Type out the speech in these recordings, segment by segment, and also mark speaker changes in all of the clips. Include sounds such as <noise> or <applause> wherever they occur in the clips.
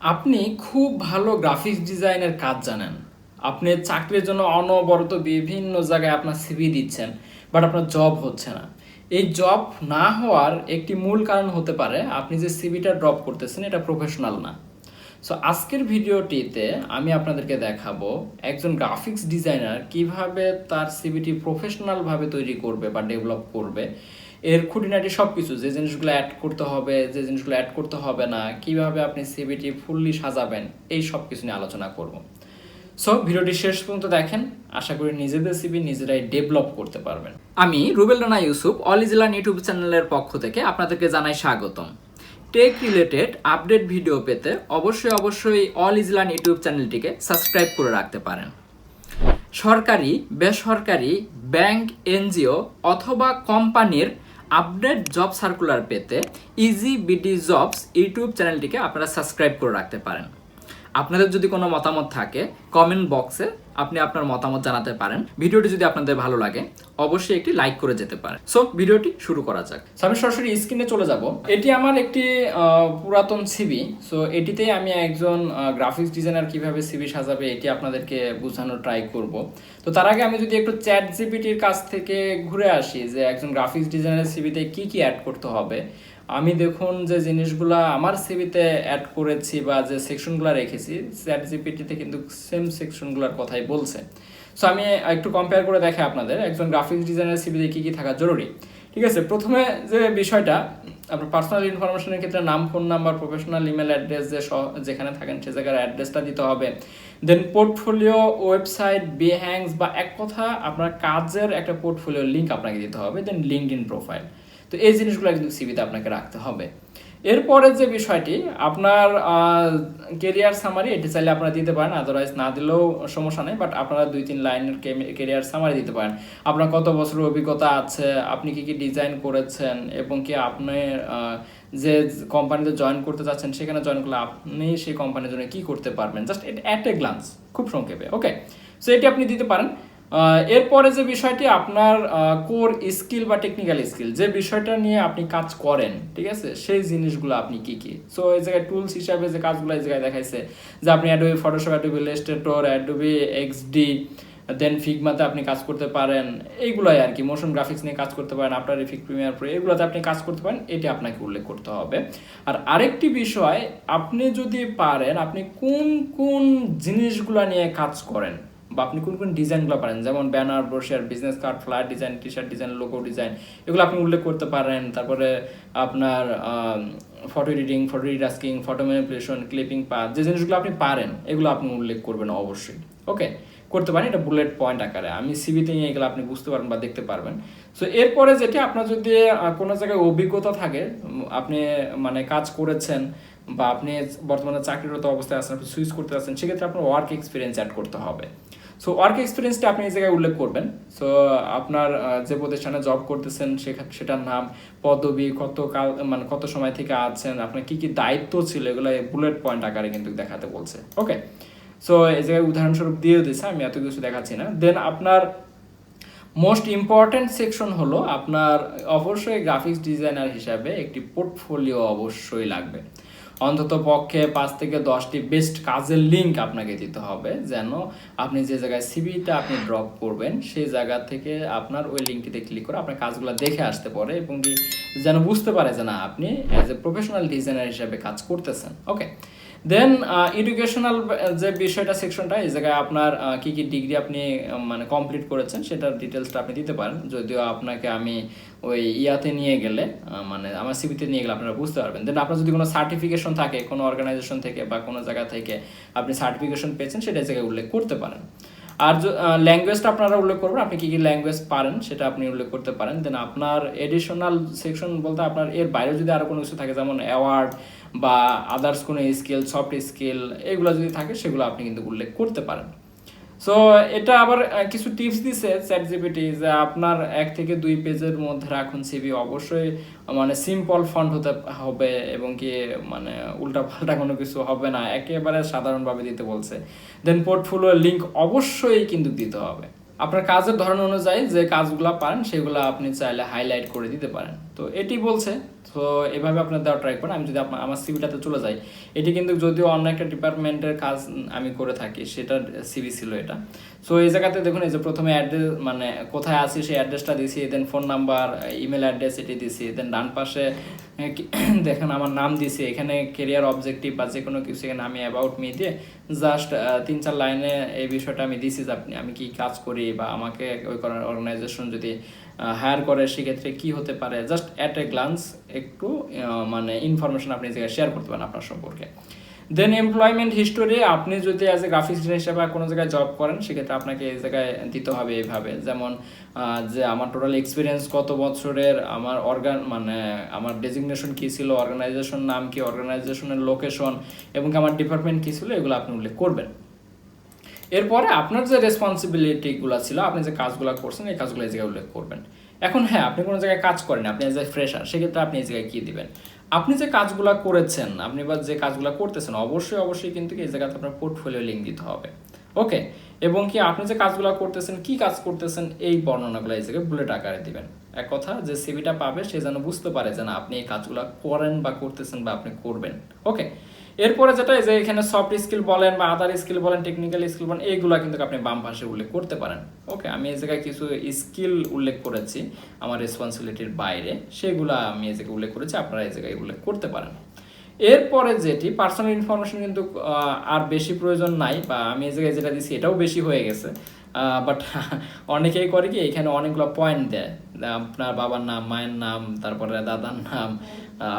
Speaker 1: আপনি খুব ভালো গ্রাফিক্স ডিজাইনের কাজ জানেন। আপনি চাকরির জন্য অনবরত বিভিন্ন জায়গায় আপনার সিভি দিচ্ছেন বাট আপনার জব হচ্ছে না। এই জব না হওয়ার একটি মূল কারণ হতে পারে আপনি যে সিভিটা ড্রপ করতেছেন, এটা প্রফেশনাল না। সো আজকের ভিডিওটিতে আমি আপনাদেরকে দেখাবো একজন গ্রাফিক্স ডিজাইনার কীভাবে তার সিভিটি প্রফেশনালভাবে তৈরি করবে বা ডেভেলপ করবে। এর খুঁটিনাটি সব কিছু যে জিনিসগুলো অ্যাড করতে হবে, যে জিনিসগুলো অ্যাড করতে হবে না, কীভাবে আপনি সিভিটি ফুললি সাজাবেন, এই সব কিছু নিয়ে আলোচনা করব। সো ভিডিওটি শেষ পর্যন্ত দেখেন, আশা করি নিজেদের সিভি নিজেরাই ডেভেলপ করতে পারবেন। আমি রুবেল রানা ইউসুফ, অল অলিজিলান ইউটিউব চ্যানেলের পক্ষ থেকে আপনাদেরকে জানাই স্বাগতম। টেক রিলেটেড আপডেট ভিডিও পেতে অবশ্যই অবশ্যই অল ইজলান ইউটিউব চ্যানেলটিকে সাবস্ক্রাইব করে রাখতে পারেন। সরকারি, বেসরকারি ব্যাংক এনজিও অথবা কোম্পানির আপডেট জব সার্কুলার পেতে ইজি বিডি জবস ইউটিউব চ্যানেলটিকে আপনারা সাবস্ক্রাইব করে রাখতে পারেন। আপনাদের যদি কোনো মতামত থাকে কমেন্ট বক্সে আপনি আপনার মতামত জানাতে পারেন। ভিডিওটি যদি আপনাদের ভালো লাগে, অবশ্যই একটি লাইক করে যেতে পারেন। সো ভিডিওটি শুরু করা যাক। আমি সরাসরি স্ক্রিনে চলে যাব। এটি আমার একটি পুরাতন সিবি সো এটিতে আমি একজন গ্রাফিক্স ডিজাইনার কীভাবে সিবি সাজাবে, এটি আপনাদেরকে বোঝানোর ট্রাই করব। তো তার আগে আমি যদি একটু চ্যাট জিপিটির কাছ থেকে ঘুরে আসি, যে একজন গ্রাফিক্স ডিজাইনারের সিবিতে কি কি অ্যাড করতে হবে। আমি দেখুন যে জিনিসগুলা আমার সিভিতে অ্যাড করেছি বা যে সেকশনগুলো রেখেছি চ্যাট জিপিটিতে কিন্তু সেম সেকশনগুলোর কথাই বলছে। সো আমি একটু কম্পেয়ার করে দেখে আপনাদের, একজন গ্রাফিক্স ডিজাইনার সিভিতে কী কী থাকা জরুরি। ঠিক আছে, প্রথমে যে বিষয়টা, আপনার পার্সোনাল ইনফরমেশনের ক্ষেত্রে নাম phone number professional email address যে যেখানে থাকেন সে জায়গার অ্যাড্রেসটা দিতে হবে। দেন পোর্টফোলিও ওয়েবসাইট বিহ্যাংস বা এক কথা আপনার কাজের একটা পোর্টফোলিও লিঙ্ক আপনাকে দিতে হবে দেন লিঙ্কড ইন প্রোফাইল তো এই জিনিসগুলো কিন্তু সিভিতে আপনাকে রাখতে হবে। এরপরে যে বিষয়টি, আপনার কেরিয়ার সামারি এটি চাইলে আপনারা দিতে পারেন আদারওয়াইজ না দিলেও সমস্যা নেই বাট আপনারা দুই তিন লাইনের কেরিয়ার সামারি দিতে পারেন। আপনার কত বছরের অভিজ্ঞতা আছে, আপনি কি কি ডিজাইন করেছেন, এবং কি আপনি যে কোম্পানিতে জয়েন করতে চাচ্ছেন, সেখানে জয়েন করলে আপনি সেই কোম্পানির জন্য কি করতে পারবেন? জাস্ট অ্যাট এ গ্লান্স খুব সংক্ষেপে ওকে সো এটি আপনি দিতে পারেন। এরপরে যে বিষয়টি, আপনার কোর স্কিল বা টেকনিক্যাল স্কিল যে বিষয়টা নিয়ে আপনি কাজ করেন, ঠিক আছে? সেই জিনিসগুলো আপনি কি কি? সো এই জায়গায় টুলস হিসাবে যে কাজগুলো এই জায়গায় দেখাইছে, যে আপনি Adobe Photoshop Adobe Illustrator Adobe XD then ফিগমাতে আপনি কাজ করতে পারেন, এইগুলাই আর কি মোশন গ্রাফিক্স নিয়ে কাজ করতে পারেন আপনার ইফেক্ট প্রিমিয়ার প্রো এগুলোতে আপনি কাজ করতে পারেন, এটি আপনাকে উল্লেখ করতে হবে। আর আরেকটি বিষয়, আপনি যদি পারেন, আপনি কোন কোন জিনিসগুলো নিয়ে কাজ করেন বা আপনি কোন কোন ডিজাইনগুলো পারেন? যেমন banner, brochure business card flyer design T shirt design logo design এগুলো আপনি উল্লেখ করতে পারেন। তারপরে আপনার photo editing photo retouching photo manipulation clipping path যে জিনিসগুলো আপনি পারেন, এগুলো আপনি উল্লেখ করবেন অবশ্যই। ওকে? করতে পারেন, এটা বুলেট পয়েন্ট আকারে। আমি সিবিতে নিয়ে এগুলো আপনি বুঝতে পারবেন বা দেখতে পারবেন। সো এরপরে যেটি আপনার যদি কোনো জায়গায় অভিজ্ঞতা থাকে আপনি মানে কাজ করেছেন বা আপনি বর্তমানে চাকরিরত অবস্থায় আছেন, আপনি সুইচ করতে যাচ্ছেন, সেক্ষেত্রে আপনার ওয়ার্ক এক্সপিরিয়েন্স অ্যাড করতে হবে। সো ওয়ার্ক এক্সপিরিয়েন্সটা আপনি এই জায়গায় উল্লেখ করবেন। সো আপনার যে প্রতিষ্ঠানে জব করতেছেন সেটার নাম পদবি, কত কাল মানে কত সময় থেকে আছেন, আপনার কি কি দায়িত্ব ছিল, এগুলো বুলেট পয়েন্ট আকারে কিন্তু দেখাতে বলছে। ওকে সো এই জায়গায় উদাহরণস্বরূপ দিয়ে দিচ্ছে আমি এত কিছু দেখাচ্ছি না। দেন আপনার মোস্ট ইম্পর্ট্যান্ট সেকশন হলো, আপনার অবশ্যই গ্রাফিক্স ডিজাইনার হিসাবে একটি পোর্টফোলিও অবশ্যই লাগবে। অন্তত পক্ষে পাঁচ থেকে দশটি বেস্ট কাজের লিঙ্ক আপনাকে দিতে হবে, যেন আপনি যে জায়গায় সিবিটা আপনি ড্রপ করবেন, সেই জায়গা থেকে আপনার ওই লিঙ্কটিতে ক্লিক করে আপনার কাজগুলো দেখে আসতে পারে এবং যেন বুঝতে পারে যে না, আপনি অ্যাজ এ প্রফেশনাল ডিজাইনার হিসেবে কাজ করতেছেন। ওকে দেন এডুকেশনাল যে বিষয়টা সেকশনটা এই জায়গায় আপনার কি কি ডিগ্রি আপনি মানে কমপ্লিট করেছেন, সেটার ডিটেলসটা আপনি দিতে পারেন। যদিও আপনাকে আমি ওই ইয়াতে নিয়ে গেলে মানে আমার সিবিতে নিয়ে গেলে আপনারা বুঝতে পারবেন। দেন আপনার যদি কোনো সার্টিফিকেশন থাকে, কোনো অর্গানাইজেশন থেকে বা কোনো জায়গা থেকে আপনি সার্টিফিকেশন পেয়েছেন, সেটা জায়গায় উল্লেখ করতে পারেন। আর ল্যাঙ্গুয়েজটা আপনারা উল্লেখ করবেন, আপনি কি কি ল্যাঙ্গুয়েজ পারেন, সেটা আপনি উল্লেখ করতে পারেন। দেন আপনার এডিশনাল সেকশন বলতে আপনার এর বাইরে যদি আরও কোনো কিছু থাকে, যেমন অ্যাওয়ার্ড বা আদার্স কোনো স্কিল সফট স্কিল এগুলো যদি থাকে, সেগুলো আপনি কিন্তু উল্লেখ করতে পারেন। সো এটা আবার কিছু টিপস দিছে চ্যাট জিপিটি যে আপনার এক থেকে দুই পেজের মধ্যে রাখুন সিবি অবশ্যই মানে সিম্পল ফন্ট হতে হবে এবং কি মানে উল্টা পাল্টা কোনো কিছু হবে না। একেবারে সাধারণভাবে দিতে বলছে। দেন পোর্টফোলিও লিঙ্ক অবশ্যই কিন্তু দিতে হবে। আপনার কাজের ধরন অনুযায়ী যে কাজগুলো পারেন, সেগুলো আপনি চাইলে হাইলাইট করে দিতে পারেন। তো এটি বলছে তো এভাবে আপনার দেওয়া ট্রাই করেন। আমি যদি আমার সিভিটাতে চলে যাই, এটি কিন্তু যদিও অন্য একটা ডিপার্টমেন্টের কাজ আমি করে থাকি সেটার সিভি ছিল এটা। সো এই জায়গাতে দেখুন, এই যে প্রথমে অ্যাড্রেস মানে কোথায় আছি সেই অ্যাড্রেসটা দিছি then phone number email address এটি দিছি দেন ডান পাশে <clears throat> দেখেন আমার নাম দিছি, এখানে কেরিয়ার অবজেক্টিভ বা যে কোনো কিছু এখানে আমি অ্যাবাউট মি দিয়ে জাস্ট তিন চার লাইনে এই বিষয়টা আমি দিছি যে আপনি, আমি কি কাজ করি বা আমাকে ওই অর্গানাইজেশন যদি হায়ার করে, সেক্ষেত্রে কি হতে পারে? জাস্ট অ্যাট এ গ্লান্স একটু মানে ইনফরমেশন আপনি জায়গায় শেয়ার করতে পারেন আপনার সম্পর্কে। দেন এমপ্লয়মেন্ট হিস্টোরি আপনি যদি অ্যাজ এ গ্রাফিক্স ডিজাইন হিসেবে কোনো জায়গায় জব করেন, সেক্ষেত্রে আপনাকে এই জায়গায় দিতে হবে এইভাবে যেমন যে আমার টোটাল এক্সপিরিয়েন্স কত বছরের, আমার অর্গান মানে আমার ডেজিগনেশন কী ছিল অর্গানাইজেশন নাম কি অর্গানাইজেশনের লোকেশন এবং আমার ডিপার্টমেন্ট কী ছিল, এগুলো আপনি উল্লেখ করবেন। এরপরে আপনার যে রেসপন্সিবিলিটিগুলো ছিল, আপনি যে কাজগুলো করছেন, এই কাজগুলো এই জায়গায় উল্লেখ করবেন। এখন হ্যাঁ আপনি কোনো জায়গায় কাজ করেন আপনি এজ এ ফ্রেশার সেক্ষেত্রে আপনি এই জায়গায় কী দিবেন? আপনি যে কাজগুলো করেছেন, আপনি বা যে কাজগুলো করতেছেন, অবশ্যই অবশ্যই কিন্তু এই জায়গাতে আপনার পোর্টফোলিও লিঙ্ক দিতে হবে। ওকে এবং কি আপনি যে কাজগুলো করতেছেন, কি কাজ করতেছেন, এই বর্ণনাগুলো এই জায়গায় বুলেট আকারে দিবেন। এক কথা, যে সিভিটা পাবে, সে যেন বুঝতে পারে যে না, আপনি এই কাজগুলো করেন বা করতেছেন বা আপনি করবেন। ওকে এরপরে যেটা যে এখানে সফট স্কিল বলেন বা আদার স্কিল বলেন টেকনিক্যাল স্কিল বলেন, এইগুলো কিন্তু আপনি বাম পাশে উল্লেখ করতে পারেন। ওকে আমি এই জায়গায় কিছু স্কিল উল্লেখ করেছি আমার রেসপন্সিবিলিটির বাইরে। সেগুলো আমি এই জায়গায় উল্লেখ করেছি, আপনারা এই জায়গায় উল্লেখ করতে পারেন। এরপরে যেটি পার্সোনাল ইনফরমেশন কিন্তু আর বেশি প্রয়োজন নাই বা আমি এই জায়গায় যেটা দিচ্ছি এটাও বেশি হয়ে গেছে। বাট <laughs> অনেকেই করে কি, এখানে অনেকগুলো পয়েন্ট দেয়। আপনার বাবার নাম, মায়ের নাম, তারপরে দাদার নাম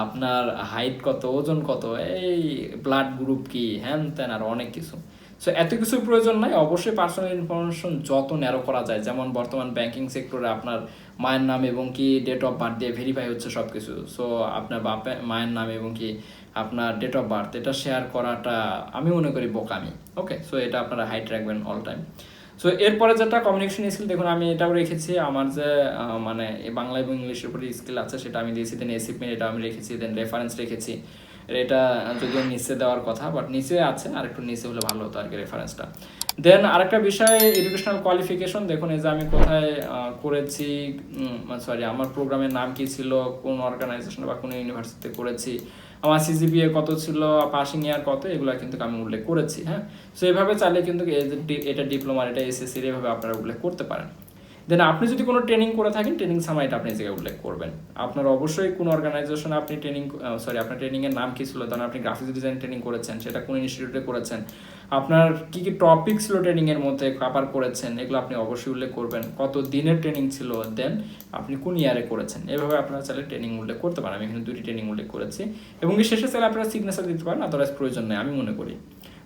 Speaker 1: আপনার হাইট কত, ওজন কত, এই ব্লাড গ্রুপ কি, হ্যান ত্যান আর অনেক কিছু। সো এত কিছু প্রয়োজন নাই, অবশ্যই পার্সোনাল ইনফরমেশন যত ন্যারো করা যায়। যেমন বর্তমান ব্যাংকিং সেক্টরে আপনার মায়ের নাম এবং কি ডেট অফ বার্থ দিয়ে ভেরিফাই হচ্ছে সব কিছু সো আপনার বাপে, মায়ের নাম এবং কি আপনার ডেট অফ বার্থ এটা শেয়ার করাটা আমি মনে করি বোকামি। ওকে সো এটা আপনারা হাইট রাখবেন অল টাইম সো এরপরে যেটা কমিউনিকেশন স্কিল দেখুন আমি এটাও রেখেছি, আমার যে মানে বাংলা এবং ইংলিশের উপরে স্কিল আছে, সেটা আমি দিয়েছি দেন এসিপমেন্ট এটা আমি রেখেছি দেন রেফারেন্স রেখেছি। এটা যদিও নিচে দেওয়ার কথা বাট নিচে আছে, আর একটু নিচে হলে ভালো হতো আর কি রেফারেন্সটা দেন আরেকটা বিষয় এডুকেশনাল কোয়ালিফিকেশন দেখুন এই যে আমি কোথায় করেছি সরি আমার প্রোগ্রামের নাম কি ছিল, কোন অর্গানাইজেশন বা কোন ইউনিভার্সিটিতে করেছি, আমার সিজিপিএ কত ছিল পাসিং ইয়ার কত, এগুলো কিন্তু আমি উল্লেখ করেছি হ্যাঁ? সো এভাবে চাইলে কিন্তু এটা ডিপ্লোমা এটা এসএসসির এভাবে আপনারা উল্লেখ করতে পারেন। দেন আপনি যদি কোনো ট্রেনিং করে থাকেন ট্রেনিং সময় এটা আপনি জায়গায় উল্লেখ করবেন। আপনার অবশ্যই কোন অর্গানাইজেশনে আপনি ট্রেনিং সরি আপনার ট্রেনিংয়ের নাম কী ছিল? ধরুন আপনি গ্রাফিক্স ডিজাইন ট্রেনিং করেছেন, সেটা কোন ইনস্টিটিউটে করেছেন? আপনার কী কী টপিক ছিল ট্রেনিংয়ের মধ্যে কাপার করেছেন? এগুলো আপনি অবশ্যই উল্লেখ করবেন। কত দিনের ট্রেনিং ছিল? দেন আপনি কোন ইয়ারে করেছেন? এভাবে আপনারা চাইলে ট্রেনিং উল্লেখ করতে পারেন। আমি এখানে দুটি ট্রেনিং উল্লেখ করেছি। এবং শেষে চাইলে আপনারা সিগনেচার দিতে পারেন। আদারওয়াইজ প্রয়োজন নেই। আমি মনে করি।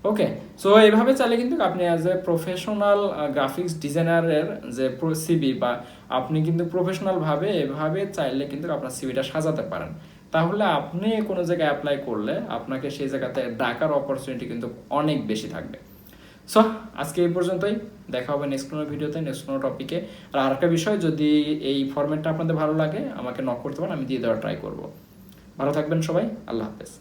Speaker 1: ওকে সো এইভাবে চাইলে কিন্তু আপনি অ্যাজ এ প্রফেশনাল গ্রাফিক্স ডিজাইনারের যে সিবি বা আপনি কিন্তু প্রফেশনালভাবে এভাবে চাইলে কিন্তু আপনার সিবিটা সাজাতে পারেন। তাহলে আপনি কোনো জায়গায় অ্যাপ্লাই করলে আপনাকে সেই জায়গাতে ডাকার অপরচুনিটি কিন্তু অনেক বেশি থাকবে। সো আজকে এই পর্যন্তই। দেখা হবে নেক্সট কোনো ভিডিওতে নেক্সট কোনো টপিকে আর আরেকটা বিষয়, যদি এই ফরম্যাটটা আপনাদের ভালো লাগে, আমাকে নক করতে পারেন, আমি দিয়ে দেওয়ার ট্রাই করব। ভালো থাকবেন সবাই, আল্লাহ হাফেজ।